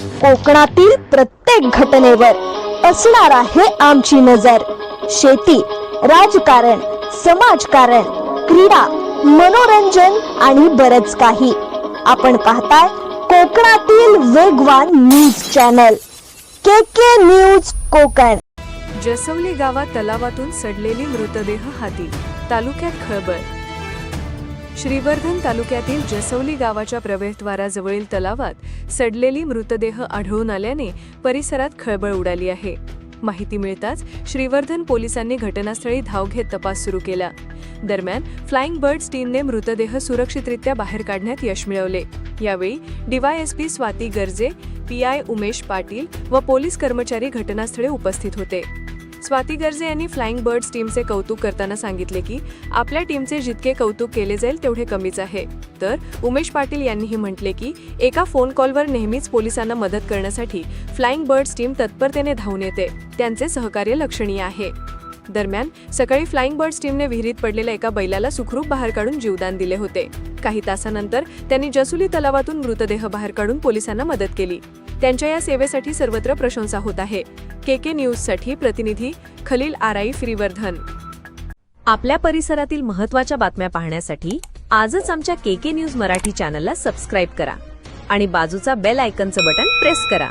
कोकणातील प्रत्येक घटनेवर असणार आहे आमची नजर. शेती राजकारण समाजकारण क्रीडा मनोरंजन आणि बरच काही. आपण पाहताय कोकणातील वेगवान news channel. K K news Konkan. Jasvali गावात तलावातून सडलेली मृतदेह हाती. तालुक्यात खळबळ. श्रीवर्धन तालुक्यातील जसवली गावाच्या प्रवेशद्वाराजवळील तलावात सडलेली मृतदेह आढळून आल्याने परिसरात खळबळ उडाली आहे. माहिती मिळताच श्रीवर्धन पोलिसांनी घटनास्थळी धाव घेत तपास सुरू केला. दरम्यान फ्लाइंग बर्ड्स टीमने मृतदेह सुरक्षितरित्या बाहेर काढण्यात यश मिळवले. यावेळी डीवायएसपी स्वाती गर्जे पीआय उमेश पाटील व पोलीस कर्मचारी घटनास्थळी उपस्थित होते. स्वाती गर्जे यांनी फ्लाइंग बर्ड्स टीमचे कौतुक करताना सांगितले की आपल्या टीमचे जितके कौतुक केले जाईल तेवढे कमीच आहे. तर उमेश पाटील यांनीही म्हटले की एका फोन कॉलवर नेहमीच पोलिसांना मदत करण्यासाठी फ्लाइंग बर्ड्स टीम तत्परतेने धावून येते. त्यांचे सहकार्य लक्षणीय आहे. दरम्यान सकाळी फ्लाइंग बर्ड्स टीमने विहिरीत पडलेल्या एका बैलाला सुखरूप बाहेर काढून जीवदान दिले होते. काही तासानंतर त्यांनी जसुली तलावातून मृतदेह बाहेर काढून पोलिसांना मदत केली. त्यांच्या या सेवेसाठी सर्वत्र प्रशंसा होत आहे. के के न्यूजसाठी प्रतिनिधी खलील आराई श्रीवर्धन. आपल्या परिसरातील महत्त्वाच्या बातम्या पाहण्यासाठी आजच आमच्या के के न्यूज मराठी चॅनलला सबस्क्राईब करा आणि बाजूचा बेल आयकनचं बटन प्रेस करा.